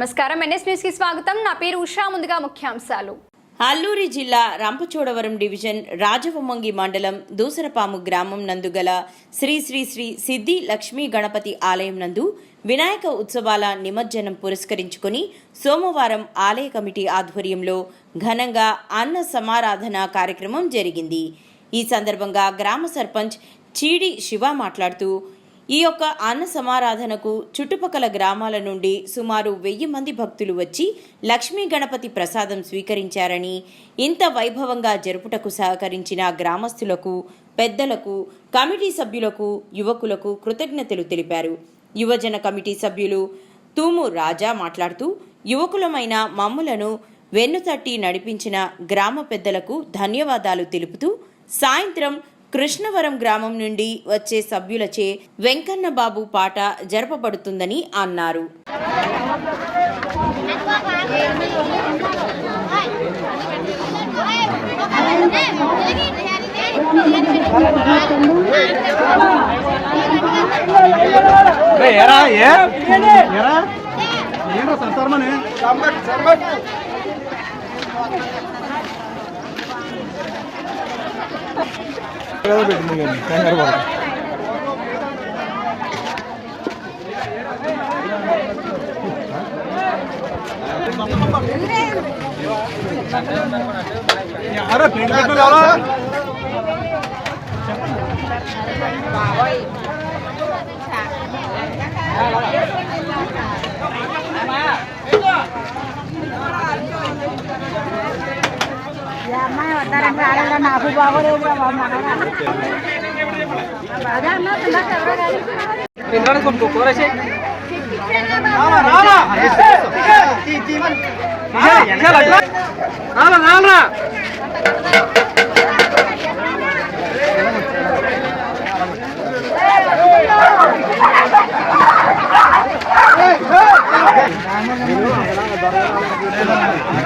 నమస్కారం. ఎన్ఎస్ న్యూస్కి స్వాగతం. నా పేరు ఉషా. ముందుగా ముఖ్యాంశాలు. అల్లూరి జిల్లా రంపచోడవరం డివిజన్ రాజవొమ్మంగి మండలం దూసరపాము గ్రామం నందుగల శ్రీ శ్రీ శ్రీ సిద్ధి లక్ష్మీ గణపతి ఆలయం నందు వినాయక ఉత్సవాల నిమజ్జనం పురస్కరించుకొని సోమవారం ఆలయ కమిటీ ఆధ్వర్యంలో ఘనంగా అన్న సమారాధన కార్యక్రమం జరిగింది. ఈ సందర్భంగా గ్రామ సర్పంచ్ చీడి శివ మాట్లాడుతూ ఈ యొక్క అన్న సమారాధనకు చుట్టుపక్కల గ్రామాల నుండి సుమారు వెయ్యి మంది భక్తులు వచ్చి లక్ష్మీ గణపతి ప్రసాదం స్వీకరించారని ఇంత వైభవంగా జరుపుటకు సహకరించిన గ్రామస్తులకు పెద్దలకు కమిటీ సభ్యులకు యువకులకు కృతజ్ఞతలు తెలిపారు. యువజన కమిటీ సభ్యులు తూము రాజా మాట్లాడుతూ యువకులమైన మమ్ములను వెన్నుతట్టి నడిపించిన గ్రామ పెద్దలకు ధన్యవాదాలు తెలుపుతూ సాయంత్రం కృష్ణవరం గ్రామం నుండి వచ్చే సభ్యులచే వెంకన్న బాబు పాట జరపబడుతుందని అన్నారు. పెట్టింది కానీ కంగారు పడదు అరే ప్లేట్ పెట్టు ఎవరో నాకు బాగోలేదు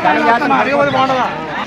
కానీ బాగుండదా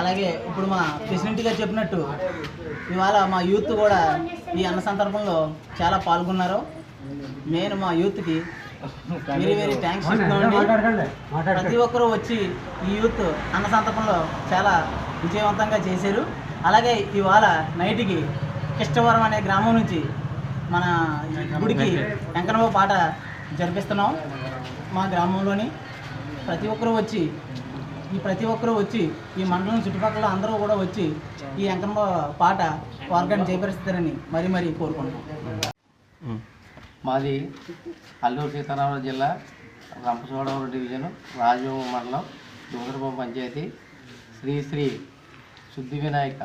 అలాగే ఇప్పుడు మా ప్రెసిడెంట్ గారు చెప్పినట్టు ఇవాళ మా యూత్ కూడా ఈ అన్న సందర్భంలో చాలా పాల్గొన్నారు. నేను మా యూత్కి వెరీ వెరీ థ్యాంక్స్ చెప్తున్నామండి. ప్రతి ఒక్కరూ వచ్చి ఈ యూత్ అన్న సందర్భంలో చాలా విజయవంతంగా చేశారు. అలాగే ఇవాళ నైట్కి కిష్టవరం అనే గ్రామం నుంచి మన గుడికి వెంకనబాబు పాట జరిపిస్తున్నాం మా గ్రామంలోని. ప్రతి ఒక్కరూ వచ్చి ఈ ప్రతి ఒక్కరూ వచ్చి ఈ మండలం చుట్టుపక్కల అందరూ కూడా వచ్చి ఈ ఎంకమ్మ పాట వార్గాన్ని చేపరుస్తారని మరీ మరీ కోరుకుంటున్నాం. మాది అల్లూరు సీతారామరాజు జిల్లా రంపచోడవరం డివిజన్ రాజు మండలం దుంగరపం పంచాయతీ శ్రీ శ్రీ శుద్ధి వినాయక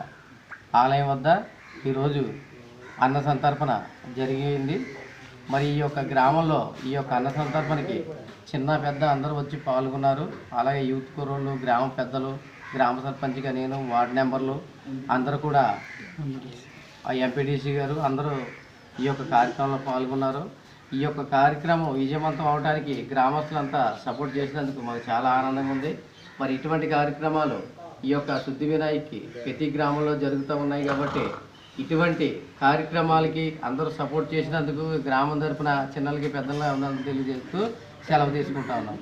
ఆలయం వద్ద ఈరోజు అన్న సంతర్పణ జరిగింది. మరి ఈ యొక్క గ్రామంలో ఈ యొక్క అన్న సందర్భానికి చిన్న పెద్ద అందరూ వచ్చి పాల్గొన్నారు. అలాగే యూత్ కుర్రోళ్ళు గ్రామ పెద్దలు గ్రామ సర్పంచ్గా నేను వార్డు నెంబర్లు అందరూ కూడా ఎంపీడీసీ ఎంపీటీసీ గారు అందరూ ఈ యొక్క కార్యక్రమంలో పాల్గొన్నారు. ఈ యొక్క కార్యక్రమం విజయవంతం అవడానికి గ్రామస్తులంతా సపోర్ట్ చేసినందుకు మాకు చాలా ఆనందంగా ఉంది. మరి ఇటువంటి కార్యక్రమాలు ఈ యొక్క శుద్ధి వినాయక్కి ప్రతి గ్రామంలో జరుగుతూ ఉన్నాయి కాబట్టి ఇటువంటి కార్యక్రమాలకి అందరూ సపోర్ట్ చేసినందుకు గ్రామం తరఫున చిన్నలకి పెద్దలకి ఉన్నందుకు తెలియజేస్తూ సెలవు తీసుకుంటా ఉన్నాం.